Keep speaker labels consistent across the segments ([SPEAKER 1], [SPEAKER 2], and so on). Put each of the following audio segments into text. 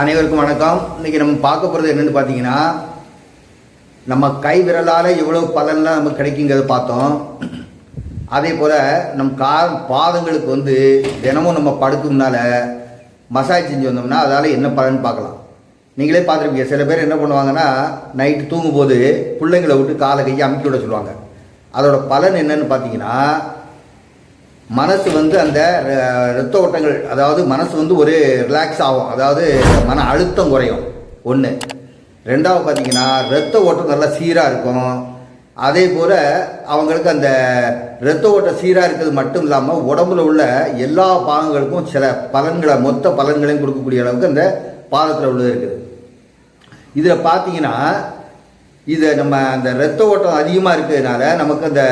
[SPEAKER 1] அனைவருக்கும் வணக்கம். இன்றைக்கி நம்ம பார்க்க போகிறது என்னென்னு பார்த்தீங்கன்னா நம்ம கை விரலால் எவ்வளோ பலன்லாம் நமக்கு கிடைக்குங்கிறத பார்த்தோம். அதே போல் நம் கா பாதங்களுக்கு வந்து தினமும் நம்ம படுக்கும்னால மசாஜ் செஞ்சு வந்தோம்னா அதால் என்ன பலன் பார்க்கலாம். நீங்களே பார்த்துருப்பீங்க. சில பேர் என்ன பண்ணுவாங்கன்னா நைட்டு தூங்கும்போது பிள்ளைங்களை விட்டு காலை கையை அமுக்கி விட சொல்லுவாங்க. அதோட பலன் என்னன்னு பார்த்தீங்கன்னா மனசு வந்து அந்த ரத்த ஓட்டங்கள் அதாவது மனசு வந்து ஒரு ரிலாக்ஸ் ஆகும். அதாவது மன அழுத்தம் குறையும். ஒன்று ரெண்டாவது பார்த்தீங்கன்னா ரத்த ஓட்டம் நல்லா சீராக இருக்கும். அதே போல் அவங்களுக்கு அந்த ரத்த ஓட்டம் சீராக இருக்கிறது மட்டும் இல்லாமல் உடம்புல உள்ள எல்லா பாகங்களுக்கும் சில பலன்களை மொத்த பலன்களையும் கொடுக்கக்கூடிய அளவுக்கு அந்த பாதத்தில் உள்ளது இருக்குது. இதில் பார்த்தீங்கன்னா இதை நம்ம அந்த ரத்த ஓட்டம் அதிகமாக இருக்கிறதுனால நமக்கு அந்த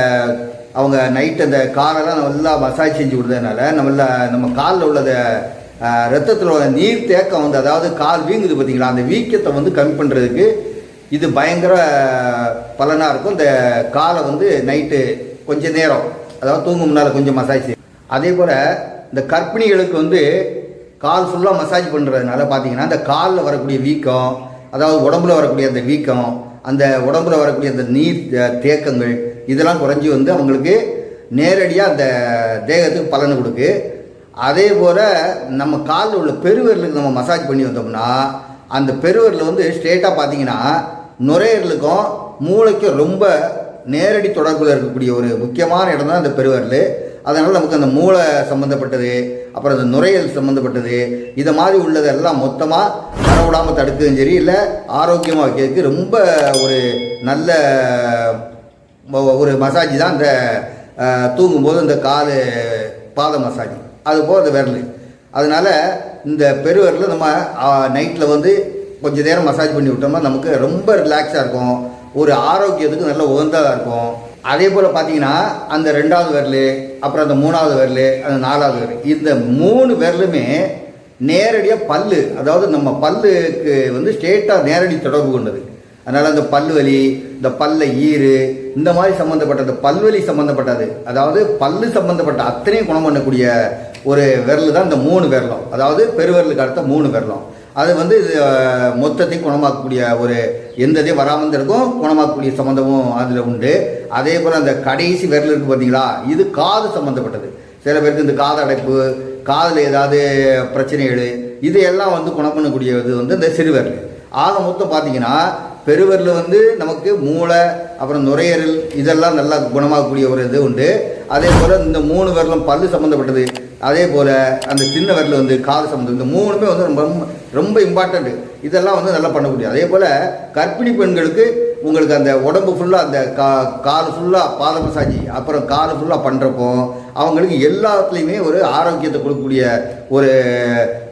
[SPEAKER 1] அவங்க நைட் அந்த காலெல்லாம் நல்லா மசாஜ் செஞ்சு விடுறதுனால நம்மள நம்ம காலில் உள்ளத ரத்தத்தில் உள்ள நீர் தேக்கம் வந்து அதாவது கால் வீங்குது பார்த்தீங்களா அந்த வீக்கத்தை வந்து கம்மி பண்ணுறதுக்கு இது பயங்கர பலனாக இருக்கும். இந்த காலை வந்து நைட்டு கொஞ்சம் நேரம் அதாவது தூங்கும் முன்னால் கொஞ்சம் மசாஜ் அதே போல் இந்த கர்ப்பிணிகளுக்கு வந்து கால் ஃபுல்லாக மசாஜ் பண்ணுறதுனால பார்த்தீங்கன்னா அந்த காலில் வரக்கூடிய வீக்கம் அதாவது உடம்புல வரக்கூடிய அந்த வீக்கம் அந்த உடம்புல வரக்கூடிய அந்த நீர் தேக்கங்கள் இதெல்லாம் குறைஞ்சி வந்து அவங்களுக்கு நேரடியாக அந்த தேகத்துக்கு பலனை கொடுக்கு. அதே போல் நம்ம காலில் உள்ள பெருவிரலுக்கு நம்ம மசாஜ் பண்ணி வந்தோம்னா அந்த பெருவிரல் வந்து ஸ்ட்ரெயிட்டாக பார்த்தீங்கன்னா நுரையீரலுக்கும் மூளைக்கும் ரொம்ப நேரடி தொடர்பில் இருக்கக்கூடிய ஒரு முக்கியமான இடம் தான் அந்த பெருவரல் அதனால் நமக்கு அந்த மூளை சம்மந்தப்பட்டது அப்புறம் அந்த நுரையீரல் சம்மந்தப்பட்டது இதை மாதிரி உள்ளதெல்லாம் மொத்தமாக வரவிடாமல் தடுக்கவும் சரி இல்லை ஆரோக்கியமாக வைக்கிறதுக்கு ரொம்ப ஒரு நல்ல ஒரு மசாஜ் தான் இந்த தூங்கும்போது இந்த கால் பாத மசாஜ். அது போக அந்த விரல். அதனால் இந்த பெருவரில் நம்ம நைட்டில் வந்து கொஞ்ச நேரம் மசாஜ் பண்ணி விட்டோம்னா நமக்கு ரொம்ப ரிலாக்ஸாக இருக்கும். ஒரு ஆரோக்கியத்துக்கு நல்ல உகந்ததாக இருக்கும். அதே போல் பார்த்தீங்கன்னா அந்த ரெண்டாவது விரல் அப்புறம் அந்த மூணாவது விரல் அந்த நாலாவது விரல். இந்த மூணு விரலுமே நேரடியாக பல்லு அதாவது நம்ம பல்லுக்கு வந்து ஸ்ட்ரெயிட்டாக நேரடி தொடர்பு கொண்டது. அதனால் அந்த பல்வலி வலி இந்த பல்ல ஈறு இந்த மாதிரி சம்மந்தப்பட்டது பல்வலி சம்மந்தப்பட்டது அதாவது பல்லு சம்மந்தப்பட்ட அத்தனையும் குணம் பண்ணக்கூடிய ஒரு விரல் தான் இந்த மூணு விரலும். அதாவது பெருவிரலுக்கு அடுத்த மூணு விரலும். அது வந்து இது மொத்தத்தையும் குணமாக்கக்கூடிய ஒரு எந்த இதையும் வராமல் இருக்கும். குணமாக்கக்கூடிய சம்மந்தமும் அதில் உண்டு. அதே போல் அந்த கடைசி விரல் இருக்குது பார்த்தீங்களா இது காது சம்மந்தப்பட்டது சில பேருக்கு இந்த காது அடைப்பு காதில் ஏதாவது பிரச்சனைகள் இதையெல்லாம் வந்து குணம் பண்ணக்கூடிய இது வந்து இந்த சிறுவிரல் ஆக மொத்தம் பார்த்தீங்கன்னா பெருவரில் வந்து நமக்கு மூளை அப்புறம் நுரையீரல் இதெல்லாம் நல்லா குணமாகக்கூடிய ஒரு இது உண்டு. அதே போல் இந்த மூணு விரலும் பல்லு சம்மந்தப்பட்டது அதே போல் அந்த சின்ன விரல் வந்து காது சம்மந்தம் இந்த மூணுமே வந்து ரொம்ப ரொம்ப இம்பார்ட்டண்ட்டு இதெல்லாம் வந்து நல்லா பண்ணக்கூடிய. அதே போல் கர்ப்பிணி பெண்களுக்கு உங்களுக்கு அந்த உடம்பு ஃபுல்லாக அந்த கா கால் ஃபுல்லாக பாத மசாஜி அப்புறம் கால் ஃபுல்லாக பண்ணுறப்போ அவங்களுக்கு எல்லாத்துலேயுமே ஒரு ஆரோக்கியத்தை கொடுக்கக்கூடிய ஒரு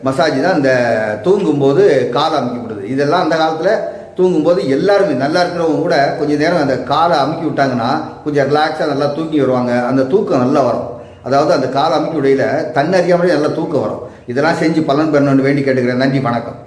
[SPEAKER 1] மசாஜ் தான் இந்த தூங்கும்போது கால் அமைக்கப்படுது. இதெல்லாம் அந்த காலத்தில் தூங்கும்போது எல்லாருமே நல்லா இருக்கிறவங்க கூட கொஞ்சம் நேரம் அந்த காலை அமுக்கி விட்டாங்கன்னா கொஞ்சம் ரிலாக்ஸாக நல்லா தூங்கி வருவாங்க. அந்த தூக்கம் நல்லா வரும். அதாவது அந்த காலை அமுக்கி விடையில தன்னறியாமலே நல்லா தூக்கம் வரும். இதெல்லாம் செஞ்சு பலன் பெறணும்னு வேண்டி கேட்டுக்கிறேன். நன்றி வணக்கம்.